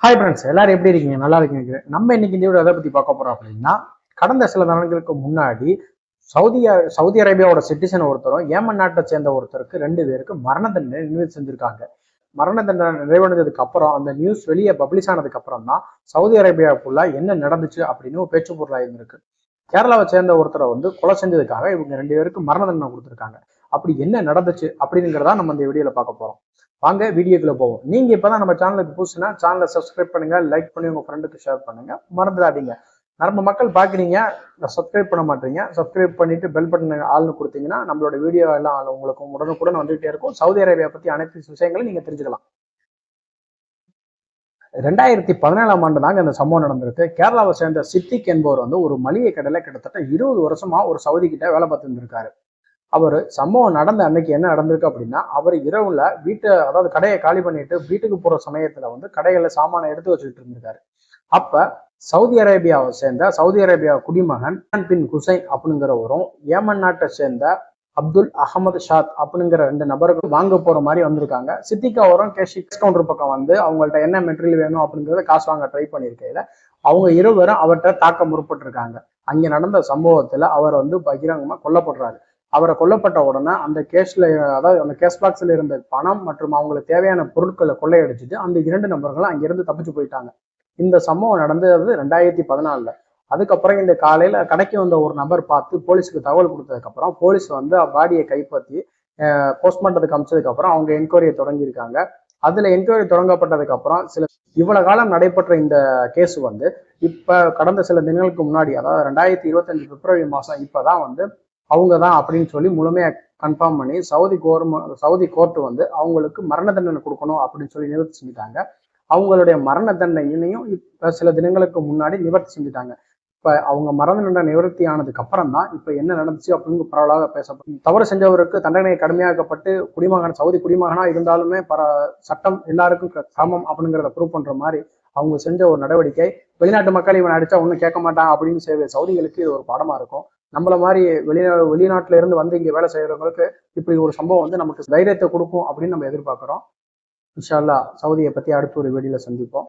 Hi friends எல்லாரும் எப்படி இருக்கீங்க? நல்லா இருக்கீங்க நம்ம இன்னைக்கு இந்த வீடியோ எதை பத்தி பார்க்க போறோம் அப்படின்னா கடந்த சில நாட்களுக்கு முன்னாடி சவுதி அ- சவுதி அரேபியாவோட சிட்டிசன் ஒருத்தரும் ஏமன் நாட்டை சேர்ந்த ஒருத்தருக்கு ரெண்டு பேருக்கு மரண தண்டனை நினைவு செஞ்சிருக்காங்க. மரண தண்டனை நிறைவடைஞ்சதுக்கு அப்புறம் அந்த நியூஸ் வெளியே பப்ளிஷ் ஆனதுக்கு அப்புறம் தான் சவுதி அரேபியாவுக்குள்ள என்ன நடந்துச்சு அப்படின்னு பேச்சு பொருளாக இருந்திருக்கு. கேரளாவை சேர்ந்த ஒருத்தரை வந்து கொலை செஞ்சதுக்காக இவங்க ரெண்டு பேருக்கு மரண தண்டனை கொடுத்துருக்காங்க. அப்படி என்ன நடந்துச்சு அப்படிங்கிறதா நம்ம இந்த வீடியோவில் பார்க்க போகிறோம் வாங்க வீடியோக்குள்ள போவோம். நீங்க இப்பதான் நம்ம சேனலுக்கு புதுசுனா சேனலை சப்ஸ்கிரைப் பண்ணுங்க லைக் பண்ணி உங்க ஃப்ரெண்டுக்கு ஷேர் பண்ணுங்க. மறந்துடாதீங்க. நம்ம மக்கள் பாக்குறீங்க சப்ஸ்கிரைப் பண்ண மாட்டீங்க. சப்ஸ்கிரைப் பண்ணிட்டு பெல் பட்டன் ஆள்னு கொடுத்தீங்கன்னா நம்மளோட வீடியோ எல்லாம் உங்களுக்கு உடனுக்குடன் வந்துகிட்டே இருக்கும். சவுதி அரேபியா பத்தி அனைத்து விஷயங்களும் நீங்க தெரிஞ்சுக்கலாம். ரெண்டாயிரத்தி பதினேழாம் ஆண்டு தாங்க இந்த சம்பவம் நடந்திருக்கு. கேரளாவை சேர்ந்த சித்திக் என்பவர் வந்து ஒரு மளிகை கடையில கிட்டத்தட்ட இருபது வருஷமா ஒரு சவுதி கிட்ட வேலை பார்த்துருந்துருக்காரு அவர் சம்பவம் நடந்த அன்னைக்கு என்ன நடந்திருக்கு அப்படின்னா அவர் இரவுல வீட்டை அதாவது கடையை காலி பண்ணிட்டு வீட்டுக்கு போற சமயத்துல வந்து கடையில சாமானை எடுத்து வச்சுக்கிட்டு இருந்திருக்காரு. அப்ப சவுதி அரேபியாவை சேர்ந்த சவுதி அரேபியா குடிமகன் பின் குசைன் அப்படிங்கிறவரும் ஏமன் நாட்டை சேர்ந்த அப்துல் அகமது ஷாத் அப்படிங்கிற ரெண்டு நபர்கள் வாங்க போற மாதிரி வந்திருக்காங்க. சித்திகா வரும் கேஷ் கவுண்டர் பக்கம் வந்து அவங்கள்ட்ட என்ன மெட்டீரியல் வேணும் அப்படிங்கறத காசு வாங்க ட்ரை பண்ணியிருக்கையில அவங்க இருவரும் அவர்கிட்ட தாக்க முற்பட்டிருக்காங்க. அங்க நடந்த சம்பவத்துல அவர் வந்து பகிரங்கமா கொல்லப்படுறாரு. அவரை கொல்லப்பட்ட உடனே அந்த கேஷ்ல அதாவது அந்த கேஷ் பாக்ஸில் இருந்த பணம் மற்றும் அவங்களுக்கு தேவையான பொருட்களை கொள்ளையடிச்சிட்டு அந்த இரண்டு நபர்களும் அங்கிருந்து தப்பிச்சு போயிட்டாங்க. இந்த சம்பவம் நடந்தது ரெண்டாயிரத்தி பதினாலுல. அதுக்கப்புறம் இந்த காலையில கடைக்கு வந்த ஒரு நபர் பார்த்து போலீஸுக்கு தகவல் கொடுத்ததுக்கு அப்புறம் போலீஸ் வந்து பாடியை கைப்பற்றி போஸ்ட்மார்ட்டத்துக்கு அமிச்சதுக்கு அப்புறம் அவங்க என்கொயரியை தொடங்கியிருக்காங்க. அதுல என்கொயரி தொடங்கப்பட்டதுக்கு அப்புறம் சில இவ்வளவு காலம் நடைபெற்ற இந்த கேஸ் வந்து இப்ப கடந்த சில தினங்களுக்கு முன்னாடி அதாவது ரெண்டாயிரத்தி இருபத்தஞ்சு பிப்ரவரி மாசம் இப்பதான் வந்து அவங்க தான் அப்படின்னு சொல்லி முழுமையாக கன்ஃபார்ம் பண்ணி சவுதி கவர்மெண்ட் சவுதி கோர்ட் வந்து அவங்களுக்கு மரண தண்டனை கொடுக்கணும் அப்படின்னு சொல்லி நிவர்த்தி செஞ்சுட்டாங்க. அவங்களுடைய மரண தண்டனையினையும் இப்போ சில தினங்களுக்கு முன்னாடி நிவர்த்தி செஞ்சுட்டாங்க. இப்போ அவங்க மரண தண்டனை நிவர்த்தி ஆனதுக்கு அப்புறம் தான் இப்போ என்ன நடந்துச்சு அப்படின்னு பரவலாக பேசப்படும் தவறு செஞ்சவருக்கு தண்டனை கடுமையாக்கப்பட்டு குடிமகன் சவுதி குடிமகனாக இருந்தாலுமே பர சட்டம் எல்லாருக்கும் க- சமம் அப்படிங்கிறத ப்ரூவ் பண்ணுற மாதிரி அவங்க செஞ்ச ஒரு நடவடிக்கை வெளிநாட்டு மக்கள் இவன் அடிச்சா ஒன்றும் கேட்க மாட்டான் அப்படின்னு செய்ய சவுதிகளுக்கு இது ஒரு பாடமா இருக்கும். நம்மள மாதிரி வெளிநா வெளிநாட்டுல இருந்து வந்து இங்க வேலை செய்யறவங்களுக்கு இப்படி ஒரு சம்பவம் வந்து நமக்கு தைரியத்தை கொடுக்கும் அப்படின்னு நம்ம எதிர்பார்க்கிறோம். இன்ஷால்லா சவுதியை பத்தி அடுத்த ஒரு வீடியோல சந்திப்போம்.